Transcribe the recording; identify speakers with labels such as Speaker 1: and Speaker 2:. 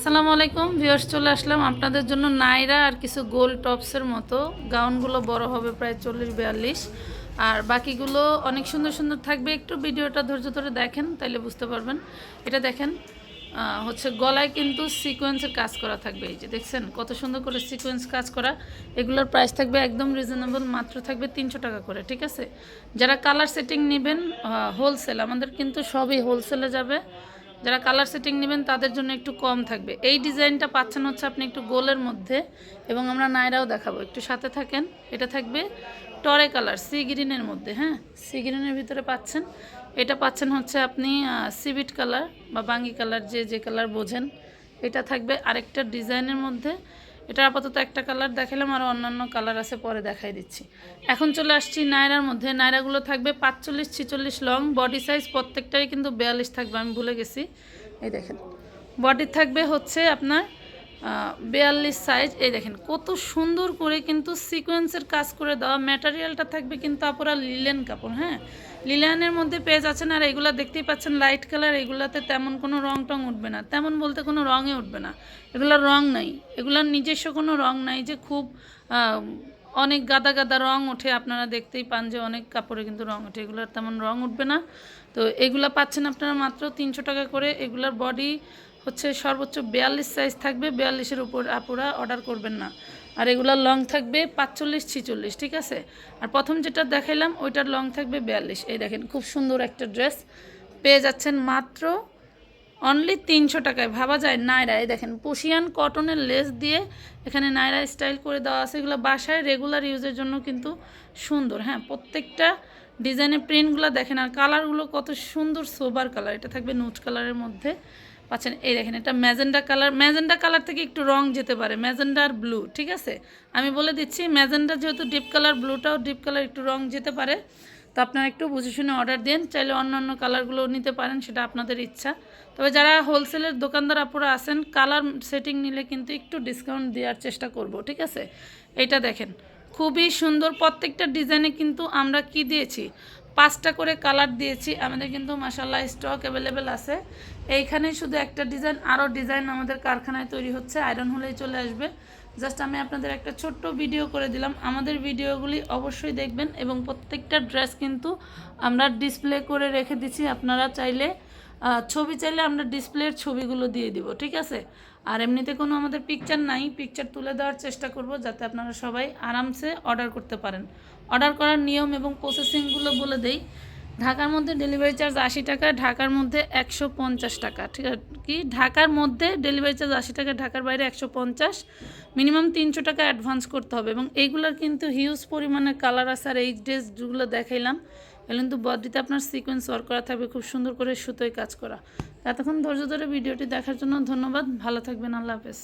Speaker 1: আসসালামু আলাইকুম ভিউয়ার্স, চলে আসলাম আপনাদের জন্য নাইরা আর কিছু গোল টপসের মতো। গাউনগুলো বড় হবে প্রায় চল্লিশ, বিয়াল্লিশ। আর বাকিগুলো অনেক সুন্দর সুন্দর থাকবে। একটু ভিডিওটা ধৈর্য ধরে দেখেন, তাইলে বুঝতে পারবেন। এটা দেখেন হচ্ছে গলায় কিন্তু সিকোয়েন্সের কাজ করা থাকবে। এই যে দেখছেন, কত সুন্দর করে সিকোয়েন্স কাজ করা। এগুলোর প্রাইস থাকবে একদম রিজনেবল মাত্র থাকবে তিনশো টাকা করে, ঠিক আছে? যারা কালার সেটিং নেবেন হোলসেল আমাদের কিন্তু সবই হোলসেলে যাবে। যারা কালার সেটিং নেবেন, তাদের জন্য একটু কম থাকবে। এই ডিজাইনটা পাচ্ছেন হচ্ছে আপনি একটু গোলের মধ্যে, এবং আমরা নায়রাও দেখাবো। একটু সাথে থাকেন, এটা থাকবে টরে কালার সি গ্রিনের মধ্যে হ্যাঁ? সি গ্রিনের ভিতরে পাচ্ছেন। এটা পাচ্ছেন হচ্ছে আপনি সিবিট কালার বা বাঙ্গি কালার যে যে কালার বোঝেন। এটা থাকবে আরেকটা ডিজাইনের মধ্যে। এটা আপাতত একটা কালার দেখালাম, আর অন্যান্য কালার আছে, পরে দেখাই দিচ্ছি। এখন চলে আসছি নায়রার মধ্যে। নায়রাগুলো থাকবে পাঁচচল্লিশ, ছিচল্লিশ লং বডি সাইজ প্রত্যেকটাই কিন্তু বিয়াল্লিশ থাকবে, আমি ভুলে গেছি। এই দেখেন। বডি থাকবে হচ্ছে আপনার বিয়াল্লিশ সাইজ এই দেখেন, কত সুন্দর করে কিন্তু সিকোয়েন্সের কাজ করে দেওয়া। ম্যাটারিয়ালটা থাকবে কিন্তু আপুরা লিলেন কাপড় হ্যাঁ? লিলেনের মধ্যে পেয়ে যাচ্ছেন, আর এগুলা দেখতেই পাচ্ছেন লাইট কালার এগুলাতে তেমন কোনো রং টং উঠবে না। তেমন বলতে কোনো রঙে উঠবে না। এগুলোর রং নাই। এগুলোর নিজস্ব কোনো রং নাই যে খুব অনেক গাদা গাদা রং ওঠে। আপনারা দেখতেই পান যে অনেক কাপড়ে কিন্তু রং ওঠে। এগুলোর তেমন রং উঠবে না। তো এগুলা পাচ্ছেন আপনারা মাত্র তিনশো টাকা করে। এগুলার বডি হচ্ছে সর্বোচ্চ বিয়াল্লিশ সাইজ থাকবে, বিয়াল্লিশের উপর আপুরা অর্ডার করবেন না। আর এগুলার লং থাকবে পাঁচচল্লিশ, ছিচল্লিশ, ঠিক আছে? আর প্রথম যেটা দেখাইলাম, ওইটার লং থাকবে বিয়াল্লিশ। এই দেখেন, খুব সুন্দর একটা ড্রেস পেয়ে যাচ্ছেন মাত্র অনলি তিনশো টাকায়। ভাবা যায় নায়রা এই দেখেন পুশিয়ান কটনের লেস দিয়ে এখানে নায়রা স্টাইল করে দেওয়া আছে। এগুলো বাসায় রেগুলার ইউজের জন্য কিন্তু সুন্দর। হ্যাঁ প্রত্যেকটা ডিজাইনের প্রিন্টগুলো দেখেন। আর কালারগুলো কত সুন্দর সোবার কালার এটা থাকবে নুট কালারের মধ্যে। পাচ্ছেন? এই দেখেন, এটা ম্যাজেন্ডা কালার। ম্যাজেন্ডা কালার থেকে একটু রং যেতে পারে। ম্যাজেন্ডা আর ব্লু, ঠিক আছে? আমি বলে দিচ্ছি, ম্যাজেন্ডা যেহেতু ডিপ কালার, ব্লুটাও ডিপ কালার, একটু রং যেতে পারে। তো আপনারা একটু বুঝে শুনে অর্ডার দেন, চাইলে অন্য অন্য কালারগুলো নিতে পারেন, সেটা আপনাদের ইচ্ছা। তবে যারা হোলসেলের দোকানদার আপুরা আছেন, কালার সেটিং নিলে কিন্তু একটু ডিসকাউন্ট দেওয়ার চেষ্টা করব, ঠিক আছে? এটা দেখেন, খুবই সুন্দর প্রত্যেকটা ডিজাইনে কিন্তু আমরা কি দিয়েছি? পাঁচটা করে কালার দিয়েছি, আমাদের কিন্তু মাসাল্লাহ স্টক অ্যাভেলেবেল আছে। এইখানেই শুধু একটা ডিজাইন আরও ডিজাইন আমাদের কারখানায় তৈরি হচ্ছে আয়রন হলেই চলে আসবে। জাস্ট আমি আপনাদের একটা ছোট্ট ভিডিও করে দিলাম। আমাদের ভিডিওগুলি অবশ্যই দেখবেন এবং প্রত্যেকটা ড্রেস কিন্তু আমরা ডিসপ্লে করে রেখে দিচ্ছি। আপনারা চাইলে ছবি চাইলে আমরা ডিসপ্লের ছবিগুলো দিয়ে দিব, ঠিক আছে? আর এমনিতে কোনো আমাদের পিকচার নাই পিকচার তুলে দেওয়ার চেষ্টা করব যাতে আপনারা সবাই আরামসে অর্ডার করতে পারেন। অর্ডার করার নিয়ম এবং প্রসেসিংগুলো বলে দেই, ঢাকার মধ্যে ডেলিভারি চার্জ আশি টাকা, ঢাকার মধ্যে একশো পঞ্চাশ টাকা, ঠিক আছে? কি? ঢাকার মধ্যে ডেলিভারি চার্জ আশি টাকা, ঢাকার বাইরে একশো পঞ্চাশ মিনিমাম তিনশো টাকা অ্যাডভান্স করতে হবে এবং এইগুলোর কিন্তু হিউজ পরিমাণে কালার আছে, আর এই ড্রেসগুলো দেখাইলাম। কিন্তু বডিতে আপনার সিকোয়েন্স ওয়ার্ক করা থাকবে, খুব সুন্দর করে সুতোয় কাজ করা। এতক্ষণ ধৈর্য ধরে ভিডিওটি দেখার জন্য ধন্যবাদ, ভালো থাকবেন, আল্লাহ হাফেজ।